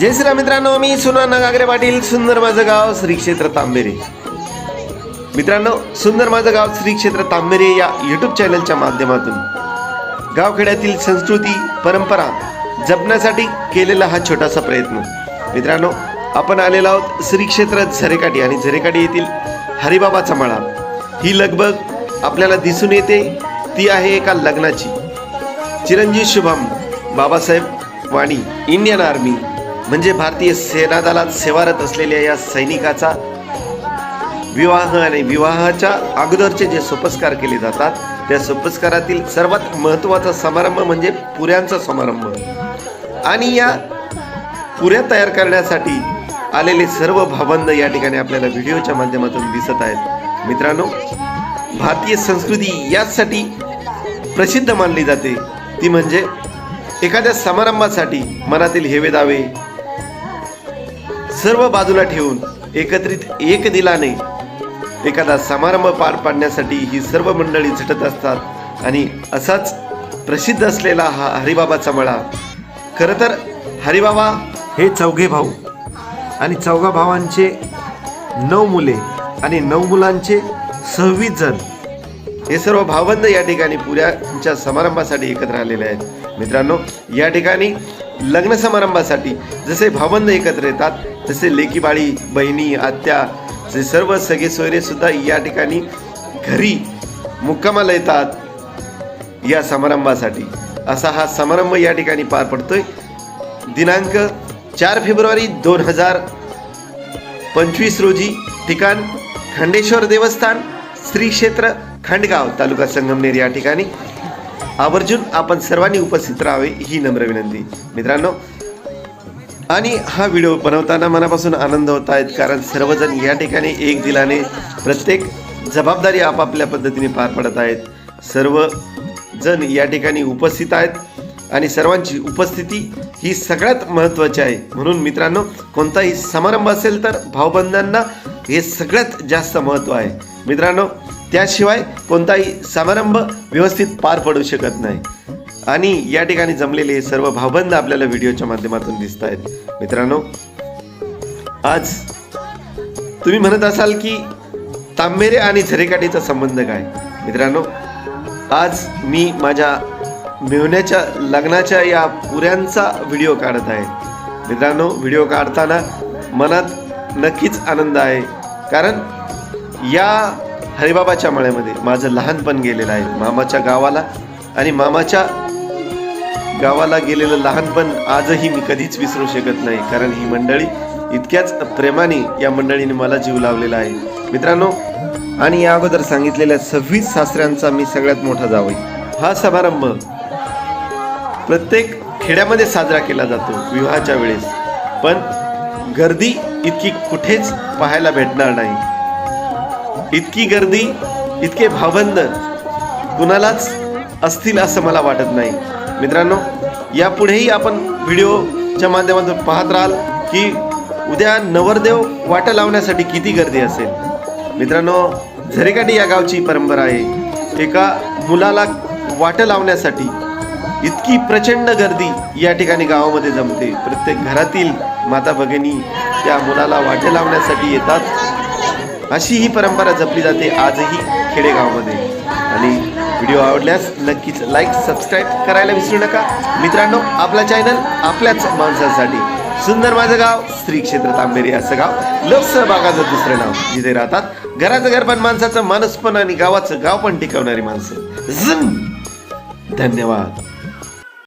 जय श्रीराम मित्रांनो मी सुना गागरे पाटील सुंदर माझं गाव श्री क्षेत्र तांबेरे. मित्रांनो सुंदर माझं गाव श्री क्षेत्र तांबेरे या यूट्यूब चॅनलच्या माध्यमातून. गावखेड्यातील संस्कृती परंपरा जपण्यासाठी केलेला हा छोटासा प्रयत्न. मित्रांनो आपण आलेलो आहोत श्री क्षेत्र झरेकाठी आणि झरेकाठी येथील हरिबाबाचा मळा. ही लगबग आपल्याला दिसून येते. ती आहे एका लग्नाची. चिरंजीव शुभम बाबासाहेब वाणी इंडियन आर्मी म्हणजे भारतीय सेना दलात सेवारत असलेल्या या सैनिकाचा विवाह आणि विवाहाच्या अगोदरचे जे सोपस्कार केले जातात त्या सोपस्कारातील सर्वात महत्त्वाचा समारंभ म्हणजे पुऱ्यांचा समारंभ. आणि या पुऱ्या तयार करण्यासाठी आलेले सर्व भावंद या ठिकाणी आपल्याला व्हिडिओच्या माध्यमातून दिसत आहेत. मित्रांनो भारतीय संस्कृती याचसाठी प्रसिद्ध मानली जाते. ती म्हणजे एखाद्या समारंभासाठी मनातील हेवे दावे सर्व बाजूला ठेवून एकत्रित एक दिलाने एखादा समारंभ पार पाडण्यासाठी ही सर्व मंडळी झटत असतात. आणि असाच प्रसिद्ध असलेला हा हरिबाबाचा मळा. खरं तर हरिबाबा हे चौघे भाऊ आणि चौघा भावांचे नऊ मुले आणि नऊ मुलांचे सव्वीस जण हे सर्व भावंद या ठिकाणी पुऱ्याच्या समारंभासाठी एकत्र आलेले आहेत. मित्रांनो या ठिकाणी लग्न समारंभासाठी जसे भावंद एकत्र येतात तसे लेकी बाळी बहिणी आत्या जे सर्व सगळे सोयरे सुद्धा या ठिकाणी घरी मुक्कामाला येतात या समारंभासाठी. असा हा समारंभ या ठिकाणी पार पडतोय. दिनांक चार फेब्रुवारी दोन हजार पंचवीस रोजी ठिकाण खंडेश्वर देवस्थान श्री क्षेत्र खंडगाव तालुका संगमनेर या ठिकाणी. आवर्जून आपण सर्वांनी उपस्थित राहावे ही नम्र विनंती. मित्रांनो आणि हा व्हिडिओ बनवताना मनापासून आनंद होत आहेत कारण सर्वजण या ठिकाणी एक दिलाने प्रत्येक जबाबदारी आपापल्या पद्धतीने पार पडत आहेत. सर्व जण या ठिकाणी उपस्थित आहेत आणि सर्वांची उपस्थिती ही सगळ्यात महत्त्वाची आहे. म्हणून मित्रांनो कोणताही समारंभ असेल तर भावबंधांना हे सगळ्यात जास्त महत्त्व आहे. मित्रांनो त्याशिवाय कोणताही समारंभ व्यवस्थित पार पडू शकत नाही. आणि या ठिकाणी जमलेले हे सर्व भावबंध आपल्याला व्हिडिओच्या माध्यमातून दिसत आहेत. मित्रांनो आज तुम्ही म्हणत असाल की तांबेरे आणि झरेकाठीचा संबंध काय? मित्रांनो आज मी माझ्या मेहण्याच्या लग्नाच्या या पुऱ्यांचा व्हिडिओ काढत आहे. मित्रांनो व्हिडिओ काढताना मनात नक्कीच आनंद आहे. कारण या हरिबाबाच्या मळ्यामध्ये माझं लहानपण गेलेलं आहे. मामाच्या गावाला आणि मामाच्या गावाला गेलेलं लहानपण आजही मी कधीच विसरू शकत नाही कारण ही मंडळी इतक्याच प्रेमाने या मंडळीने मला जीव लावलेला आहे. मित्रांनो आणि या अगोदर सांगितलेल्या सव्वीस सासऱ्यांचा मी सगळ्यात मोठा जावई. हा समारंभ प्रत्येक खेड्यामध्ये साजरा केला जातो विवाहाच्या वेळेस. पण गर्दी इतकी कुठेच पाहायला भेटणार नाही. इतकी गर्दी इतके भावंद कुणालाच असतील असं मला वाटत नाही. मित्रांनो यापुढेही आपण व्हिडिओच्या माध्यमातून पाहत राहाल की उद्या नवरदेव वाटा लावण्यासाठी किती गर्दी असेल. मित्रांनो झरेकाठी या गावची परंपरा आहे. एका मुलाला वाटं लावण्यासाठी इतकी प्रचंड गर्दी या ठिकाणी गावामध्ये जमते. प्रत्येक घरातील माता भगिनी त्या मुलाला वाटे लावण्यासाठी येतात. अशी ही परंपरा जपली जाते आजही खेडेगावामध्ये. आणि व्हिडिओ आवडल्यास नक्कीच लाईक सबस्क्राईब करायला विसरू नका. मित्रांनो आपला चॅनल आपल्याच माणसांसाठी. सुंदर माझं गाव श्री क्षेत्र तांबेरी असं गाव. लोकसहभागाचं दुसरं नाव. जिथे राहतात घराचं घर पण माणसाचं माणूस पण आणि गावाचं गाव पण टिकवणारी माणसं. धन्यवाद.